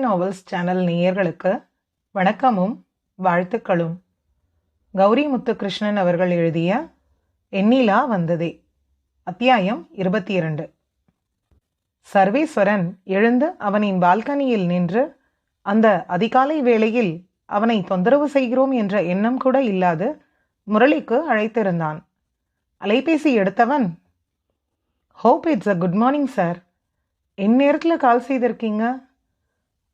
Novels channel நேயர்களுக்கு வணக்கமும் வாழ்த்துக்களும். கௌரி முத்துகிருஷ்ணன் அவர்கள் எழுதிய எண்ணிலா வந்ததே அத்தியாயம் இருபத்தி இரண்டு சர்வேஸ்வரன் எழுந்து அவனின் பால்கனியில் நின்று அந்த அதிகாலை வேளையில் அவனை தொந்தரவு செய்கிறோம் என்ற எண்ணம் கூட இல்லாது முரளிக்கு அழைத்திருந்தான். அலைபேசி எடுத்தவன் hope it's a good morning sir என் நேரத்தில் கால் செய்திருக்கீங்க?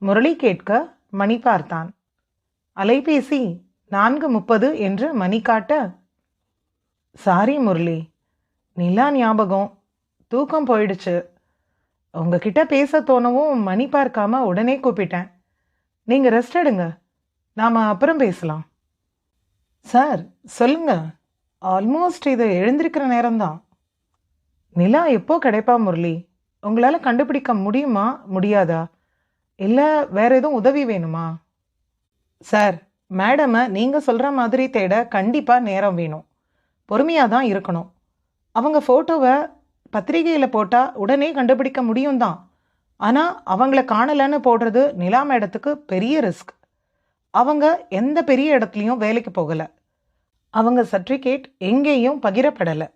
முரளி கேட்க மணி பார்த்தான். அலைபேசி நான்கு முப்பது என்று மணி காட்ட சாரி முரளி நிலா ஞாபகம். தூக்கம் போயிடுச்சு. உங்ககிட்ட பேச தோணவும் மணி பார்க்காம உடனே கூப்பிட்டேன். நீங்கள் ரெஸ்ட் எடுங்க. நாம் அப்புறம் பேசலாம். சார் சொல்லுங்க. ஆல்மோஸ்ட் இது எழுந்திருக்கிற நேரம்தான். நிலா எப்போ கிடைப்பா முரளி? உங்களால் கண்டுபிடிக்க முடியுமா? முடியாதா? இல்லை வேற எதுவும் உதவி வேணுமா? சார் மேடமை நீங்கள் சொல்கிற மாதிரி தேட கண்டிப்பாக நேரம் வேணும். பொறுமையாக தான் இருக்கணும். அவங்க ஃபோட்டோவை பத்திரிகையில் போட்டால் உடனே கண்டுபிடிக்க முடியும் தான். ஆனால் அவங்கள காணலைன்னு போடுறது நிலா மேடத்துக்கு பெரிய ரிஸ்க் அவங்க எந்த பெரிய இடத்துலையும் வேலைக்கு போகலை. அவங்க சர்டிஃபிகேட் எங்கேயும் பகிரப்படலை.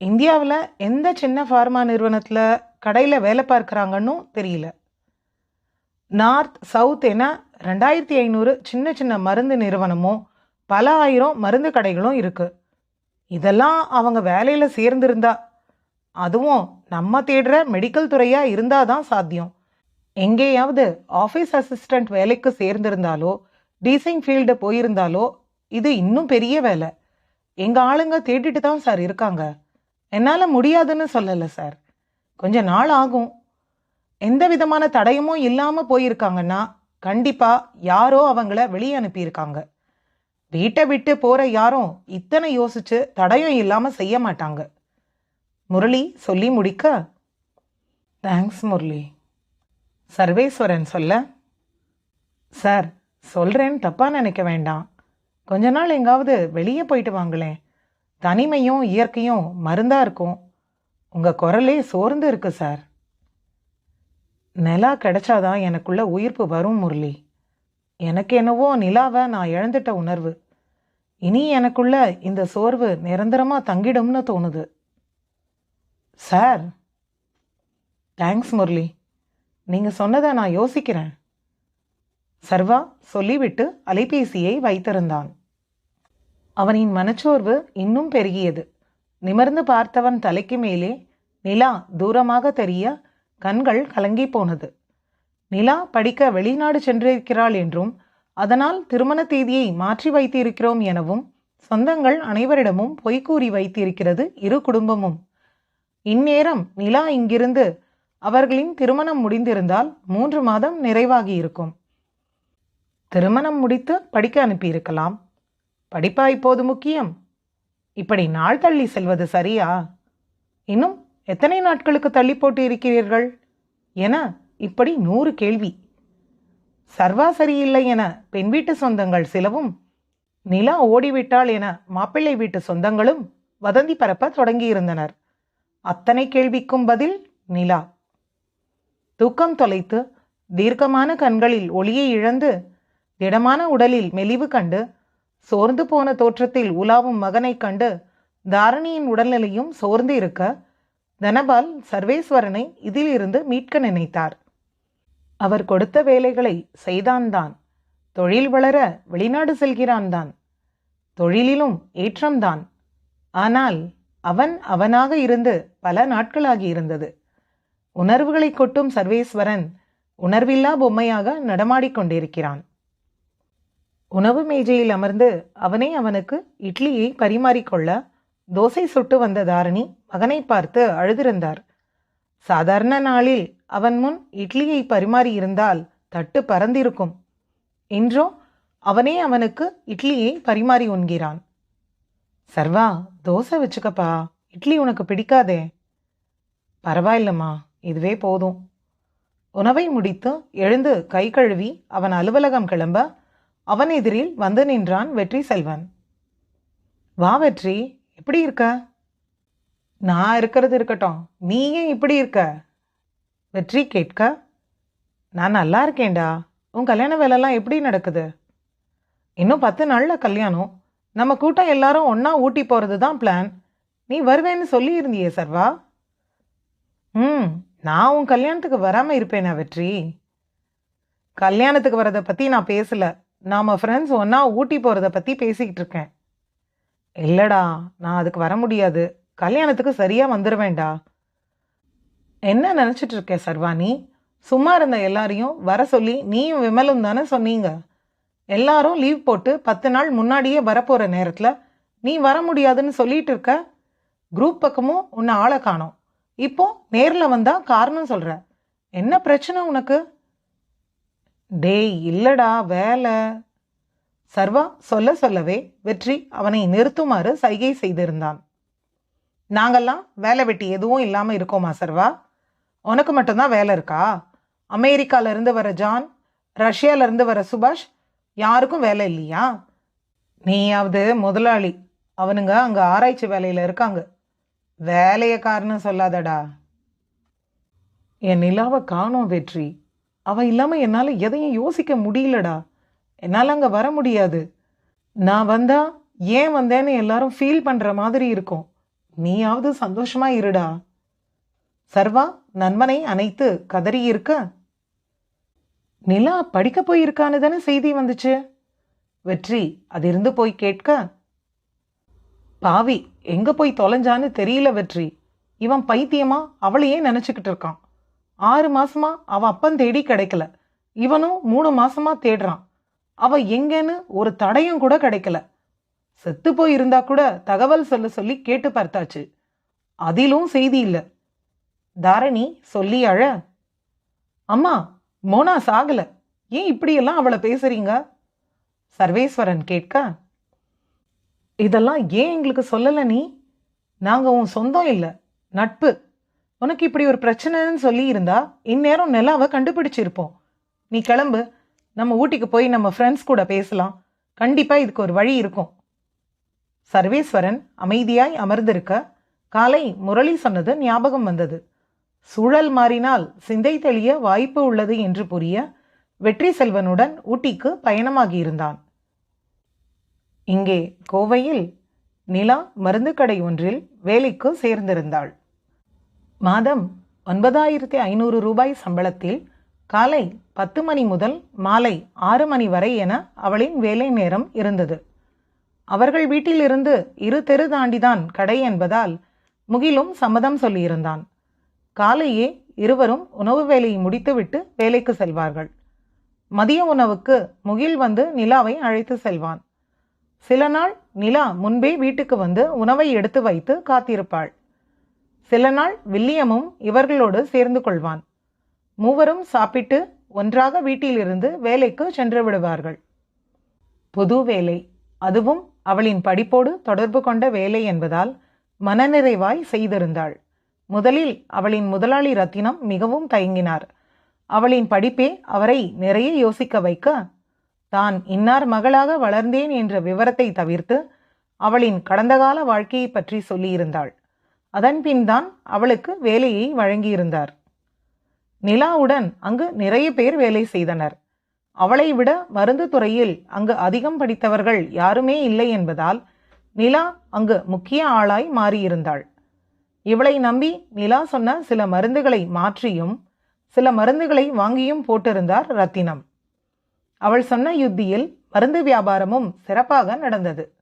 இந்தியாவில் எந்த சின்ன ஃபார்மா நிறுவனத்தில் கடையில் வேலை பார்க்குறாங்கன்னும் தெரியல. நார்த் சவுத் என ரெண்டாயிரத்தி ஐநூறு சின்ன சின்ன மருந்து நிறுவனமும் பல ஆயிரம் மருந்து கடைகளும் இருக்குது இதெல்லாம் அவங்க வேலையில் சேர்ந்திருந்தா அதுவும் நம்ம தேடுற மெடிக்கல் துறையாக இருந்தால் தான் சாத்தியம். எங்கேயாவது ஆஃபீஸ் அசிஸ்டண்ட் வேலைக்கு சேர்ந்திருந்தாலோ டீசிங் ஃபீல்டு போயிருந்தாலோ இது இன்னும் பெரிய வேலை. எங்கள் ஆளுங்க தேடிட்டு தான் சார் இருக்காங்க. என்னால் முடியாதுன்னு சொல்லலை சார். கொஞ்ச நாள் ஆகும். எந்த விதமான தடயமும் இல்லாமல் போயிருக்காங்கன்னா கண்டிப்பாக யாரோ அவங்கள வெளியே அனுப்பியிருக்காங்க. வீட்டை விட்டு போகிற யாரும் இத்தனை யோசிச்சு தடயம் இல்லாமல் செய்ய மாட்டாங்க. முரளி சொல்லி முடிக்க. தேங்க்ஸ் முரளி. சர்வேஸ்வரன் சொல்ல சார் சொல்கிறேன்னு தப்பாக நினைக்க வேண்டாம். கொஞ்ச நாள் எங்காவது வெளியே போயிட்டு வாங்களேன். தனிமையும் இயற்கையும் மருந்தாக இருக்கும். உங்கள் குரலே சோர்ந்து இருக்கு சார். நிலா கிடைச்சாதான் எனக்குள்ள உயிர்ப்பு வரும் முரளி. எனக்கு என்னவோ நிலாவை நான் இழந்துட்ட உணர்வு. இனி எனக்குள்ள இந்த சோர்வு நிரந்தரமாக தங்கிடும்னு தோணுது. Sir thanks Murali. நீங்கள் சொன்னதை நான் யோசிக்கிறேன். சர்வா சொல்லிவிட்டு அலைபேசியை வைத்திருந்தான். அவனின் மனச்சோர்வு இன்னும் பெருகியது. நிமிர்ந்து பார்த்தவன் தலைக்கு மேலே நிலா தூரமாக தெரிய கண்கள் கலங்கி போனது. நிலா படிக்க வெளிநாடு சென்றிருக்கிறாள் என்றும் அதனால் திருமண தேதியை மாற்றி வைத்திருக்கிறோம் எனவும் சொந்தங்கள் அனைவரிடமும் பொய் கூறி வைத்திருக்கிறது இரு குடும்பமும். இந்நேரம் நிலா இங்கிருந்து அவர்களின் திருமணம் முடிந்திருந்தால் மூன்று மாதம் நிறைவாகி இருக்கும். திருமணம் முடித்து படிக்க அனுப்பியிருக்கலாம். படிப்பா இப்போது முக்கியம்? இப்படி நாள் தள்ளி செல்வது சரியா? இன்னும் எத்தனை நாட்களுக்கு தள்ளி போட்டு இருக்கிறீர்கள்? என இப்படி நூறு கேள்வி. சர்வா சரியில்லை என பெண் வீட்டு சொந்தங்கள் சிலவும் நிலா ஓடிவிட்டாள் என மாப்பிள்ளை வீட்டு சொந்தங்களும் வதந்தி பரப்ப தொடங்கியிருந்தனர். அத்தனை கேள்விக்கும் பதில் நிலா. தூக்கம் தொலைத்து தீர்க்கமான கண்களில் ஒளியை இழந்து திடமான உடலில் மெலிவு கண்டு சோர்ந்து போன தோற்றத்தில் உலாவும் மகனைக் கண்டு தாரணியின் உடல்நிலையும் சோர்ந்து இருக்க தனபால் சர்வேஸ்வரனை இதிலிருந்து மீட்க நினைத்தார். அவர் கொடுத்த வேலைகளை செய்தான்தான். தொழில் வளர வெளிநாடு செல்கிறான் தான் தொழிலிலும் ஏற்றம்தான். ஆனால் அவன் அவனாக இருந்து பல நாட்களாகி இருந்தது. உணர்வுகளை கொட்டும் சர்வேஸ்வரன் உணர்வில்லா பொம்மையாக நடமாடிக்கொண்டிருக்கிறான் உணவு மேஜையில் அமர்ந்து அவனே அவனுக்கு இட்லியை பரிமாறிக்கொள்ள தோசை சுட்டு வந்த தாரணி மகனை பார்த்து அழுதிருந்தார். சாதாரண நாளில் அவன் முன் இட்லியை பரிமாறியிருந்தால் தட்டு பறந்திருக்கும். இன்றோ அவனே அவனுக்கு இட்லியை பரிமாறி உண்கிறான். சர்வா தோசை வச்சுக்கப்பா. இட்லி உனக்கு பிடிக்காதே. பரவாயில்லம்மா இதுவே போதும். உணவை முடித்து எழுந்து கை கழுவி அவன் அலுவலகம் கிளம்ப அவன் எதிரில் வந்து நின்றான் வெற்றி செல்வன். வா வெற்றி எப்படி இருக்க? நான் இருக்கிறது இருக்கட்டும். நீ ஏன் இப்படி இருக்க? வெற்றி கேட்க? நான் நல்லா இருக்கேன்டா. உன் கல்யாண வேலைலாம் எப்படி நடக்குது? இன்னும் பத்து நாளில் கல்யாணம். நம்ம கூட்டம் எல்லாரும் ஒன்றா ஊட்டி போகிறது தான் பிளான் நீ வருவேன்னு சொல்லியிருந்தியே சர்வா. ம் நான் உன் கல்யாணத்துக்கு வராமல் இருப்பேனா வெற்றி? கல்யாணத்துக்கு வரதை பற்றி நான் பேசலை. நாம ஃப்ரெண்ட்ஸ் ஒன்றா ஊட்டி போகிறத பற்றி பேசிக்கிட்டு இருக்கேன். இல்லைடா நான் அதுக்கு வர முடியாது. கல்யாணத்துக்கு சரியாக வந்துடுவேண்டா என்ன நினச்சிட்டு இருக்கே சர்வானி சும்மா இருந்த எல்லாரையும் வர சொல்லி நீயும் விமலும் தானே சொன்னீங்க. எல்லாரும் லீவ் போட்டு பத்து நாள் முன்னாடியே வரப்போகிற நேரத்தில் நீ வர முடியாதுன்னு சொல்லிட்டு இருக்க குரூப் பக்கமும் உன்னை ஆளை காணோம். இப்போ நேரில் வந்தால் காரணம் சொல்கிற என்ன பிரச்சனை உனக்கு? டேய் இல்லடா வேலை. சர்வா சொல்ல சொல்லவே வெற்றி அவனை நிறுத்துமாறு சைகை செய்திருந்தான். நாங்கள்லாம் வேலை வெட்டி எதுவும் இல்லாமல் இருக்கோமா சர்வா? உனக்கு மட்டும்தான் வேலை இருக்கா? அமெரிக்காவிலேருந்து வர ஜான் ரஷ்யால இருந்து வர சுபாஷ் யாருக்கும் வேலை இல்லையா? நீயாவது முதலாளி. அவனுங்க அங்கே ஆராய்ச்சி வேலையில் இருக்காங்க. வேலையை காரணம் சொல்லாதடா. என் நிலாவை காணோம் வெற்றி. அவள் இல்லாமல் என்னால் எதையும் யோசிக்க முடியலடா. என்னால் அங்கே வர முடியாது. நான் வந்தா ஏன் வந்தேன்னு எல்லாரும் ஃபீல் பண்ணுற மாதிரி இருக்கும். நீயாவது சந்தோஷமா இருடா. சர்வா நண்பனை அணைத்து கதறி இருக்க. நிலா படிக்க போயிருக்கான்னு தானே செய்தி வந்துச்சு? வெற்றி அதிருந்து போய் கேட்க. பாவி எங்க போய் தொலைஞ்சான்னு தெரியல வெற்றி. இவன் பைத்தியமா? அவளையே நினைச்சுக்கிட்டு இருக்கான். ஆறு மாசமா அவ அப்பன் தேடி கிடைக்கல. இவனும் மூணு மாசமா தேடுறான். அவ எங்கேன்னு ஒரு தடையும் கூட கிடைக்கல. செத்து போய் இருந்தா கூட தகவல் சொல்ல சொல்லி கேட்டு பார்த்தாச்சு. அதிலும் செய்தி இல்லை. தாரணி சொல்லி அழ அம்மா மோனா சாகல. ஏன் இப்படியெல்லாம் அவளை பேசுறீங்க? சர்வேஸ்வரன் கேட்க இதெல்லாம் ஏன் எங்களுக்கு சொல்லல நீ? நாங்க உன் சொந்தம் இல்லை. நட்பு. உனக்கு இப்படி ஒரு பிரச்சனைன்னு சொல்லி இருந்தா இந்நேரம் நிலாவை கண்டுபிடிச்சிருப்போம். நீ கிளம்பு. நம்ம ஊட்டிக்கு போய் நம்ம ஃப்ரெண்ட்ஸ் கூட பேசலாம். கண்டிப்பாக இதுக்கு ஒரு வழி இருக்கும். சர்வேஸ்வரன் அமைதியாய் அமர்ந்திருக்க காலை முரளி சொன்னது ஞாபகம் வந்தது. சூழல் மாறினால் சிந்தை தெளிய வாய்ப்பு உள்ளது என்று புரிய வெற்றி செல்வனுடன் ஊட்டிக்கு பயணமாகியிருந்தான் இங்கே கோவையில் நிலா மருந்து கடை ஒன்றில் வேலைக்கு சேர்ந்திருந்தாள். மாதம் ஒன்பதாயிரத்தி ஐநூறு ரூபாய் சம்பளத்தில் காலை பத்து மணி முதல் மாலை ஆறு மணி வரை என அவளின் வேலை நேரம் இருந்தது. அவர்கள் வீட்டிலிருந்து இரு தெரு தாண்டிதான் கடை என்பதால் முகிலும் சம்மதம் சொல்லியிருந்தான். காலையே இருவரும் உணவு வேலையை முடித்துவிட்டு வேலைக்கு செல்வார்கள். மதிய உணவுக்கு முகில் வந்து நிலாவை அழைத்து செல்வான். சில நாள் நிலா முன்பே வீட்டுக்கு வந்து உணவை எடுத்து வைத்து காத்திருப்பாள். சில நாள் வில்லியமும் இவர்களோடு சேர்ந்து கொள்வான். மூவரும் சாப்பிட்டு ஒன்றாக வீட்டிலிருந்து வேலைக்கு சென்று விடுவார்கள். புது வேலை அதுவும் அவளின் படிப்போடு தொடர்பு கொண்ட வேலை என்பதால் மனநிறைவாய் செய்திருந்தாள். முதலில் அவளின் முதலாளி ரத்தினம் மிகவும் தயங்கினார். அவளின் படிப்பே அவரை நிறைய யோசிக்க வைக்க தான் இன்னார் மகளாக வளர்ந்தேன் என்ற விவரத்தை தவிர்த்து அவளின் கடந்த கால வாழ்க்கையை பற்றி சொல்லியிருந்தாள். அதன்பின் தான் அவளுக்கு வேலையை வழங்கியிருந்தார். நிலாவுடன் அங்கு நிறைய பேர் வேலை செய்தனர். அவளை விட மருந்து துறையில் அங்கு அதிகம் படித்தவர்கள் யாருமே இல்லை என்பதால் நிலா அங்கு முக்கிய ஆளாய் மாறியிருந்தாள். இவளை நம்பி நிலா சொன்ன சில மருந்துகளை மாற்றியும் சில மருந்துகளை வாங்கியும் போட்டிருந்தார் ரத்தினம். அவள் சொன்ன யுத்தியில் மருந்து வியாபாரமும் சிறப்பாக நடந்தது.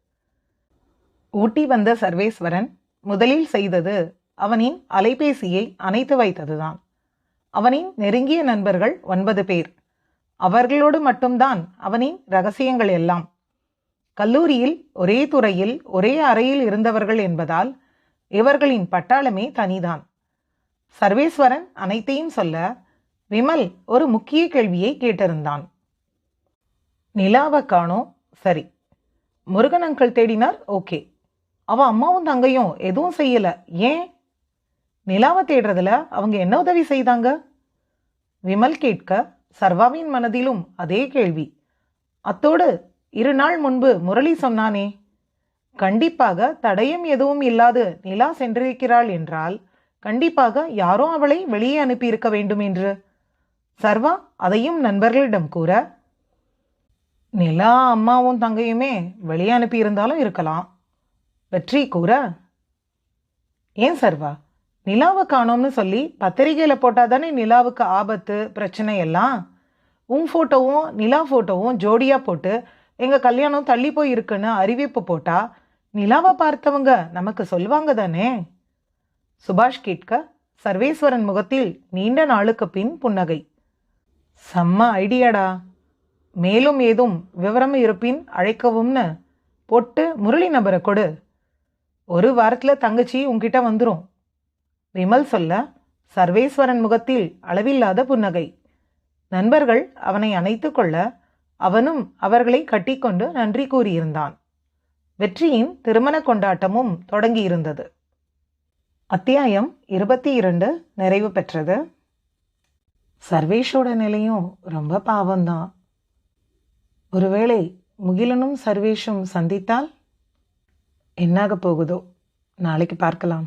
ஊட்டி வந்த சர்வேஸ்வரன் முதலில் செய்தது அவனின் அலைபேசியை அணைத்து வைத்ததுதான். அவனின் நெருங்கிய நண்பர்கள் ஒன்பது பேர். அவர்களோடு மட்டும்தான் அவனின் ரகசியங்கள் எல்லாம். கல்லூரியில் ஒரே துறையில் ஒரே அறையில் இருந்தவர்கள் என்பதால் இவர்களின் பட்டாளமே தனிதான். சர்வேஸ்வரன் அனைத்தையும் சொல்ல விமல் ஒரு முக்கிய கேள்வியை கேட்டிருந்தான். நிலாவை காணோ? சரி. முருகன் அங்கிள் தேடினார் ஓகே. அவ அம்மாவும் தங்கையும் எதுவும் செய்யல. ஏன்? நிலாவை தேடுறதுல அவங்க என்ன உதவி செய்தாங்க? விமல் கேட்க சர்வாவின் மனதிலும் அதே கேள்வி. அத்தோடு இரு நாள் முன்பு முரளி சொன்னானே கண்டிப்பாக தடயம் எதுவும் இல்லாது நிலா சென்றிருக்கிறாள் என்றால் கண்டிப்பாக யாரோ அவளை வெளியே அனுப்பியிருக்க வேண்டும் என்று. சர்வா அதையும் நண்பர்களிடம் கூற நிலா அம்மாவும் தங்கையுமே வெளியே அனுப்பியிருந்தாலும் இருக்கலாம். வெற்றி கூற ஏன் சர்வா? நிலாவை காணோம்னு சொல்லி பத்திரிகையில் போட்டால் தானே நிலாவுக்கு ஆபத்து பிரச்சனை எல்லாம்? உன் ஃபோட்டோவும் நிலா ஃபோட்டோவும் ஜோடியாக போட்டு எங்கள் கல்யாணம் தள்ளி போய் இருக்குன்னு அறிவிப்பு போட்டால் நிலாவை பார்த்தவங்க நமக்கு சொல்லுவாங்க தானே? சுபாஷ் கேட்க சர்வேஸ்வரன் முகத்தில் நீண்ட நாளுக்கு பின் புன்னகை. செம்ம ஐடியாடா. மேலும் ஏதும் விவரம் இருப்பின் அழைக்கவும்னு போட்டு முரளி நபரை கொடு. ஒரு வாரத்தில் தங்கச்சி உங்ககிட்ட வந்துடும் விமல் சொல்ல சர்வேஸ்வரன் முகத்தில் அளவில்லாத புன்னகை. நண்பர்கள் அவனை அணைத்து கொள்ள அவனும் அவர்களை கட்டிக்கொண்டு நன்றி கூறியிருந்தான். வெற்றியின் திருமண கொண்டாட்டமும் தொடங்கியிருந்தது. அத்தியாயம் இருபத்தி இரண்டு நிறைவு பெற்றது. சர்வேஷோட நிலையும் ரொம்ப பாவம்தான். ஒருவேளை முகிலனும் சர்வேஷும் சந்தித்தால் என்னாக போகுதோ? நாளைக்கு பார்க்கலாம்.